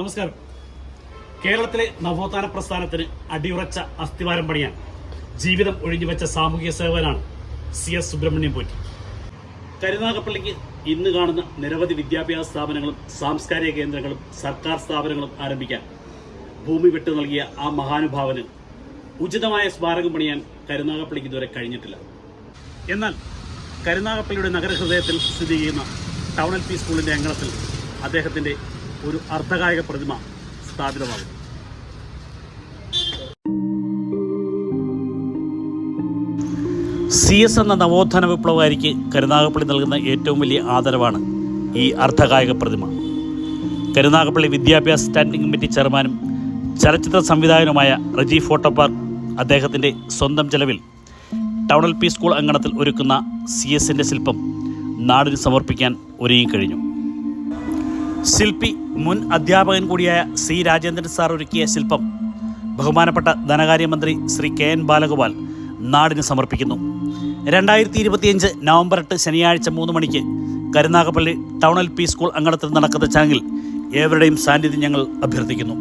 നമസ്കാരം. കേരളത്തിലെ നവോത്ഥാന പ്രസ്ഥാനത്തിന് അടിയുറച്ച അസ്ഥിവാരം പണിയാൻ ജീവിതം ഒഴിഞ്ഞുവെച്ച സാമൂഹ്യ സേവനാണ് സി എസ് സുബ്രഹ്മണ്യം പോറ്റി. കരുനാഗപ്പള്ളിക്ക് ഇന്ന് കാണുന്ന നിരവധി വിദ്യാഭ്യാസ സ്ഥാപനങ്ങളും സാംസ്കാരിക കേന്ദ്രങ്ങളും സർക്കാർ സ്ഥാപനങ്ങളും ആരംഭിക്കാൻ ഭൂമി വിട്ടു നൽകിയ ആ മഹാനുഭാവന് ഉചിതമായ സ്മാരകം പണിയാൻ കരുനാഗപ്പള്ളിക്ക് ഇതുവരെ കഴിഞ്ഞിട്ടില്ല. എന്നാൽ കരുനാഗപ്പള്ളിയുടെ നഗരഹൃദയത്തിൽ സ്ഥിതി ചെയ്യുന്ന ടൗൺ എൽ പി സ്കൂളിന്റെ അങ്കണത്തിൽ അദ്ദേഹത്തിന്റെ ഒരു അർദ്ധകായിക പ്രതിമ സ്ഥാപിതമാകും. സി എസ് എന്ന നവോത്ഥാന വിപ്ലവകാരിക്ക് കരുനാഗപ്പള്ളി നൽകുന്ന ഏറ്റവും വലിയ ആദരവാണ് ഈ അർദ്ധകായിക പ്രതിമ. കരുനാഗപ്പള്ളി വിദ്യാഭ്യാസ സ്റ്റാൻഡിംഗ് കമ്മിറ്റി ചെയർമാനും ചലച്ചിത്ര സംവിധായകനുമായ റജി ഫോട്ടോ പാർക്ക് അദ്ദേഹത്തിന്റെ സ്വന്തം ചെലവിൽ ടൗൺ എൽ പി സ്കൂൾ അങ്കണത്തിൽ ഒരുക്കുന്ന സി എസിന്റെ ശില്പം നാടിന് സമർപ്പിക്കാൻ ഒരുങ്ങിക്കഴിഞ്ഞു ശില്പി മുൻ അധ്യാപകൻ കൂടിയായ സി രാജേന്ദ്രൻ സാർ ഒരുക്കിയ ശില്പം ബഹുമാനപ്പെട്ട ധനകാര്യമന്ത്രി ശ്രീ കെ എൻ ബാലഗോപാൽ നാടിന് സമർപ്പിക്കുന്നു. രണ്ടായിരത്തി ഇരുപത്തിയഞ്ച് നവംബർ എട്ട് ശനിയാഴ്ച മൂന്ന് മണിക്ക് Karunagappally town L P school അങ്കണത്തിൽ നടക്കുന്ന ചടങ്ങിൽ ഏവരുടെയും സാന്നിധ്യം ഞങ്ങൾ അഭ്യർത്ഥിക്കുന്നു.